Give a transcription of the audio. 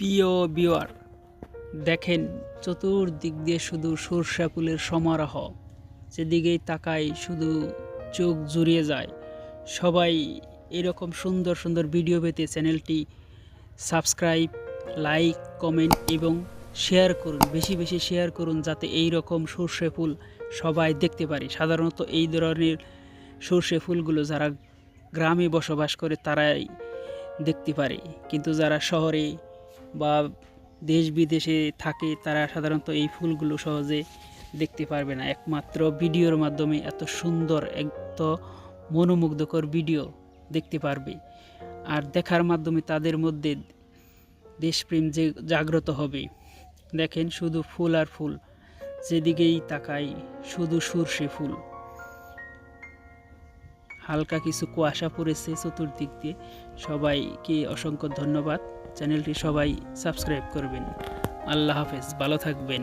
প্রিয় বিওয়ার দেখেন চতুর্দিক দিয়ে শুধু সরষা ফুলের সমারোহ, যেদিকেই তাকাই শুধু চোখ জুড়িয়ে যায়। সবাই এরকম সুন্দর সুন্দর ভিডিও পেতে চ্যানেলটি সাবস্ক্রাইব লাইক কমেন্ট এবং শেয়ার করুন, বেশি বেশি শেয়ার করুন যাতে এই রকম সর্ষে ফুল সবাই দেখতে পারে। সাধারণত এই ধরনের সর্ষে ফুলগুলো যারা গ্রামে বসবাস করে তারাই দেখতে পারে। কিন্তু যারা শহরে বা দেশ বিদেশে থাকে তারা সাধারণত এই ফুলগুলো সহজে দেখতে পারবে না। একমাত্র ভিডিওর মাধ্যমে এত সুন্দর, এত মনোমুগ্ধকর ভিডিও দেখতে পারবে। আর দেখার মাধ্যমে তাদের মধ্যে দেশপ্রেম যে জাগ্রত হবে। দেখেন শুধু ফুল আর ফুল, যেদিকেই তাকাই শুধু সর্ষে ফুল। হালকা কিছু কুয়াশা পড়েছে চতুর্দিক দিয়ে। সবাইকে অসংখ্য ধন্যবাদ। চ্যানেলটি সবাই সাবস্ক্রাইব করবেন। আল্লাহ হাফেজ, ভালো থাকবেন।